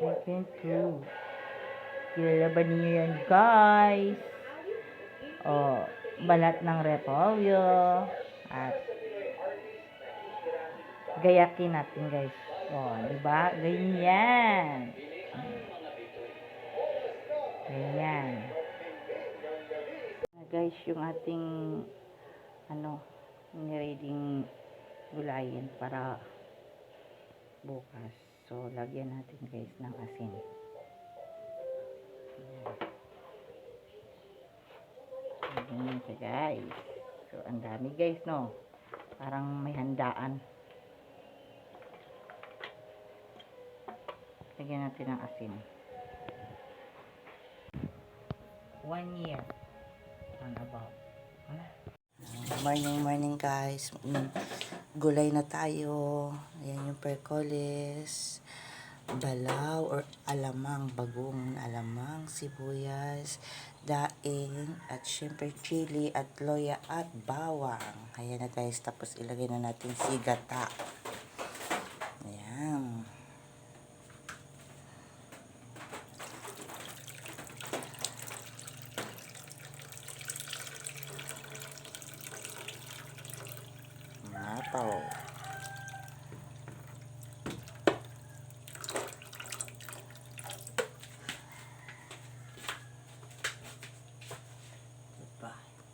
Chicken too. Kilala ba niyo yan, guys? O, balat ng repolyo. At, gayakin natin, guys. O, di ba? Ganyan. Ganyan. Guys, yung ating, ano, nireading gulayin para bukas. So, lagyan natin guys ng asin. Ayan. Siya guys. So, ang dami guys, no? Parang may handaan. Lagyan natin ng asin. One year. On about. Morning, morning guys. Gulay na tayo. Ayan yung percoles. Balaw or alamang, bagong alamang, sibuyas, daing, at syempre chili, at loya, at bawang. Ayan na guys. Tapos ilagay na natin si gata. Ayan. Diba?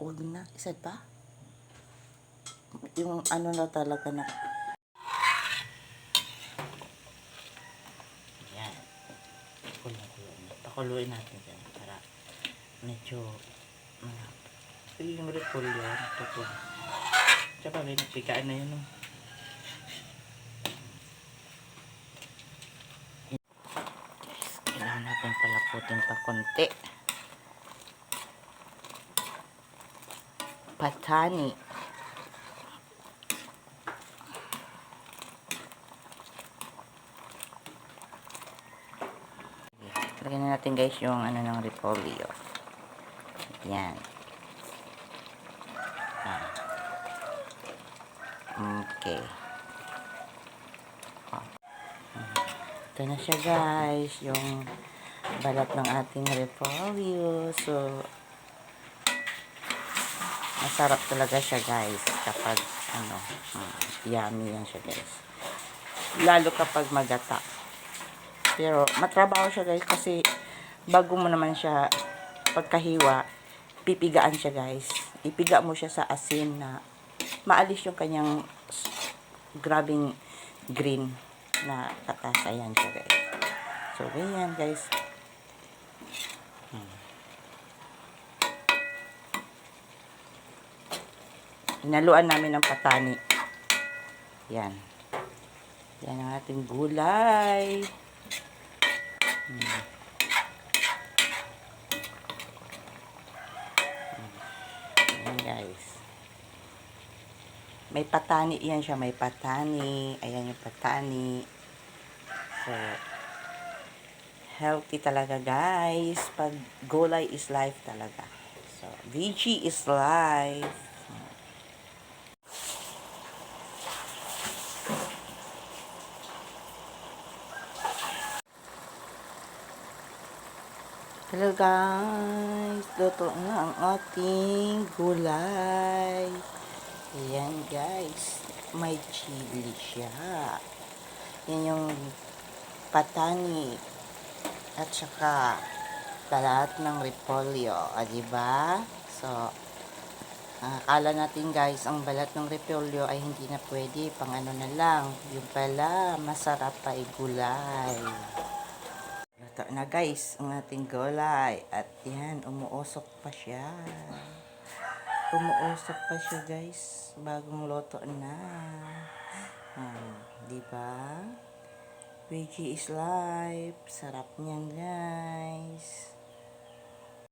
Huwag na. Isa pa? Yung ano na talaga na. Yan. Kulo-kulo na. Pakuluin natin yan para medyo malap. Yung repolyo, tutuwa. Tsaka may nagpikaan na yun. No? Guys, kailangan natin palaputin pa konti. Patani. Lagyan na natin guys yung ano ng repolyo. Yan. Ah. Okay. Oh. Ito na siya guys, yung balat ng ating repolyo. So, masarap talaga siya guys kapag ano, mm, yummy yan siya guys. Lalo kapag magata. Pero matrabaho siya guys kasi bago mo naman siya pagkahiwa, pipigaan siya guys. Ipiga mo siya sa asin na maalis yung kanyang grabing green na katasayan siya guys. So, ganyan guys. Hmm. Inaluan namin ng patani. Yan. Yan ang ating gulay. Hmm. Ayan guys. May patani yan siya. May patani. Ayan yung patani. So, healthy talaga guys. Pag gulay is life talaga. So, VG is life. Hello guys, luto na ang ating gulay. Ayan guys, may chili siya. Yan yung patani at saka balat ng repolyo, ah, diba? So, akala natin guys, ang balat ng repolyo ay hindi na pwede, pang ano na lang. Yung pala, masarap pa ay gulay. Luto na guys, ang ating gulay. At yan, umuusok pa siya. Umuusok pa siya guys. Bagong luto na. Ah, di ba? Veggie is life. Sarap niyan guys.